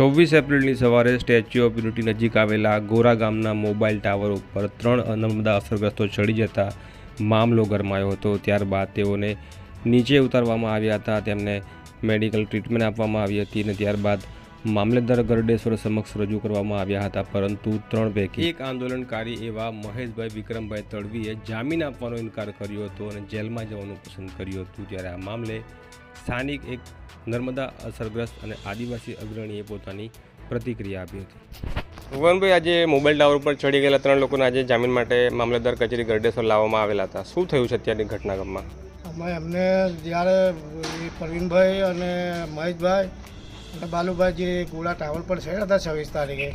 છવ્વીસ એપ્રિલની સવારે statue of unity નજીક આવેલા ગોરા ગામના મોબાઈલ ટાવર ઉપર ત્રણ અનમદા અસરગ્રસ્તો ચડી જતા મામલો ગરમાયો હતો. ત્યારબાદ તેઓને નીચે ઉતારવામાં આવ્યા હતા. તેમને મેડિકલ ટ્રીટમેન્ટ આપવામાં આવી હતી અને ત્યારબાદ મામલતદાર ગરડેશ્વર સમક્ષ રજૂ કરવામાં આવ્યા હતા. પરંતુ ત્રણ પૈકી એક આંદોલનકારી એવા મહેશભાઈ વિક્રમભાઈ તડવીએ જામીન આપવાનો ઇનકાર કર્યો હતો અને જેલમાં જવાનું પસંદ કર્યું હતું. ત્યારે આ મામલે સ્થાનિક એક નર્મદા અસરગ્રસ્ત અને આદિવાસી અગ્રણીએ પોતાની પ્રતિક્રિયા આપી હતી. ભગવાનભાઈ આજે મોબાઈલ ટાવર ઉપર ચડી ગયેલા ત્રણ લોકોને આજે જામીન માટે મામલતદાર કચેરી ગરડેશ્વર લાવવામાં આવેલા હતા. શું થયું છે અત્યારની ઘટનાક્રમમાં? અમે એમને જ્યારે પ્રવીણભાઈ અને મહેશભાઈ અને બાલુભાઈ જે ગોળા ટાવર પર ચડ્યા હતા છવ્વીસ તારીખે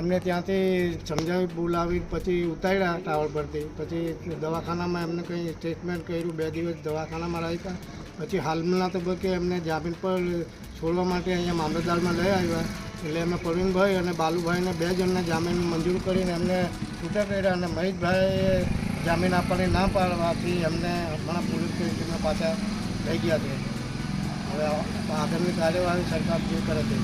એમને ત્યાંથી સમજાવી બોલાવી પછી ઉતાર્યા ટાવર પરથી. પછી દવાખાનામાં એમને કંઈ ટ્રીટમેન્ટ કર્યું બે દિવસ દવાખાનામાં રાખ્યા. પછી હાલના તબક્કે એમને જામીન પર છોડવા માટે અહીંયા મામલતદારમાં લઈ આવ્યા. એટલે અમે પ્રવીણભાઈ અને બાલુભાઈને બે જણને જામીન મંજૂર કરીને એમને છૂટા કર્યા અને મહેશભાઈએ જામીન આપવાની ના પાડવાથી એમને હમણાં પોલીસ સ્ટેશનમાં પાછા લઈ ગયા છે. હવે આગળની કાર્યવાહી સરકાર જે કરે છે